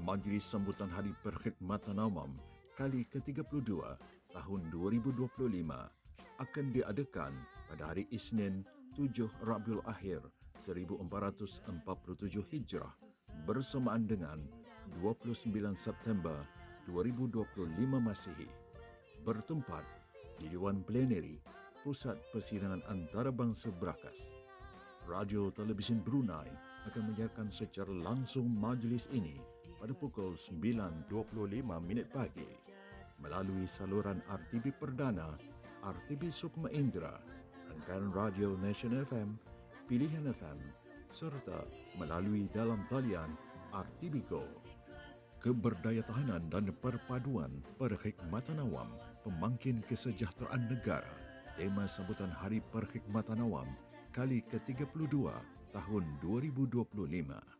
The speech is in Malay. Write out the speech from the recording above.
Majlis Sambutan Hari Perkhidmatan Awam kali ke-32 tahun 2025 akan diadakan pada hari Isnin 7 Rabiul Akhir 1447 Hijrah bersamaan dengan 29 September 2025 Masihi bertempat di Dewan Pleneri Pusat Persidangan Antarabangsa Berakas. Radio Televisyen Brunei akan menyiarkan secara langsung majlis ini pada pukul 9.25 minit pagi melalui saluran RTB Perdana, RTB Sukma Indra, rangkaian Radio National FM, Pilihan FM serta melalui dalam talian RTB Go. Keberdayatahanan dan perpaduan perkhidmatan awam pemangkin kesejahteraan negara tema sambutan Hari Perkhidmatan Awam kali ke-32 tahun 2025.